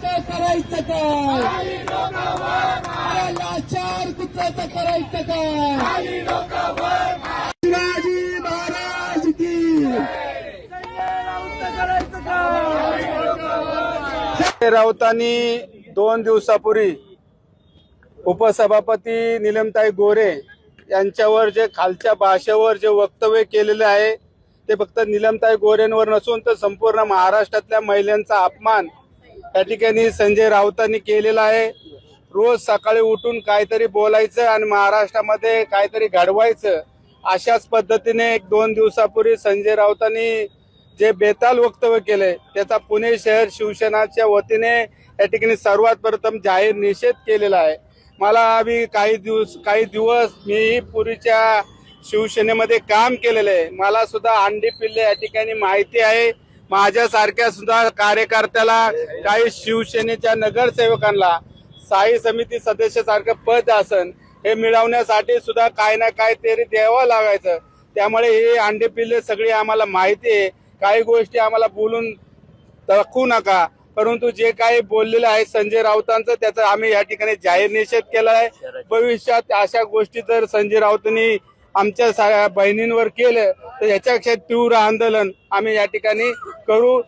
कुत्र्याचं करायचं काय लाचार कुत्र्याचं करायचं काय शिवाजी महाराज की. राऊतांनी दोन दिवसापूर्वी उपसभापती निलमताई गोरे यांच्यावर जे खालच्या भाषेवर जे वक्तव्य केलेले आहे ते फक्त निलमताई गोरेंवर नसून तर संपूर्ण महाराष्ट्रातल्या महिलांचा अपमान या ठिकाणी संजय राऊतांनी केलेला आहे. रोज सकाळी उठून काहीतरी बोलायचं आणि महाराष्ट्रामध्ये काहीतरी घडवायचं अशाच पद्धतीने एक दोन दिवसापूर्वी संजय राऊतांनी जे बेताल वक्तव्य केले त्याचा पुणे शहर शिवसेनाच्या वतीने या ठिकाणी सर्वात प्रथम जाहीर निषेध केलेला आहे. मला आम्ही काही दिवस काही दिवस मी पुरीच्या शिवसेनेमध्ये काम केलेलं आहे. मला सुद्धा अंडी पिल्ले या ठिकाणी माहिती आहे. माझ्यासारख्या सुद्धा कार्यकर्त्याला काही शिवसेनेच्या नगरसेवकांना स्थायी समिती सदस्यासारखं पद असन हे मिळवण्यासाठी सुद्धा काय ना काय तरी द्यावं लागायचं. त्यामुळे हे अंडे पिल्ले सगळी आम्हाला माहिती आहे. काही गोष्टी आम्हाला बोलून दाखवू नका. परंतु जे काही बोललेलं आहे संजय राऊतांचं त्याचा आम्ही या ठिकाणी जाहीर निषेध केला आहे भविष्यात अशा गोष्टी जर संजय राऊतांनी आमच्या साऱ्या बहिणींवर केलं तर याच्यापेक्षा तीव्र आंदोलन आम्ही या ठिकाणी करू.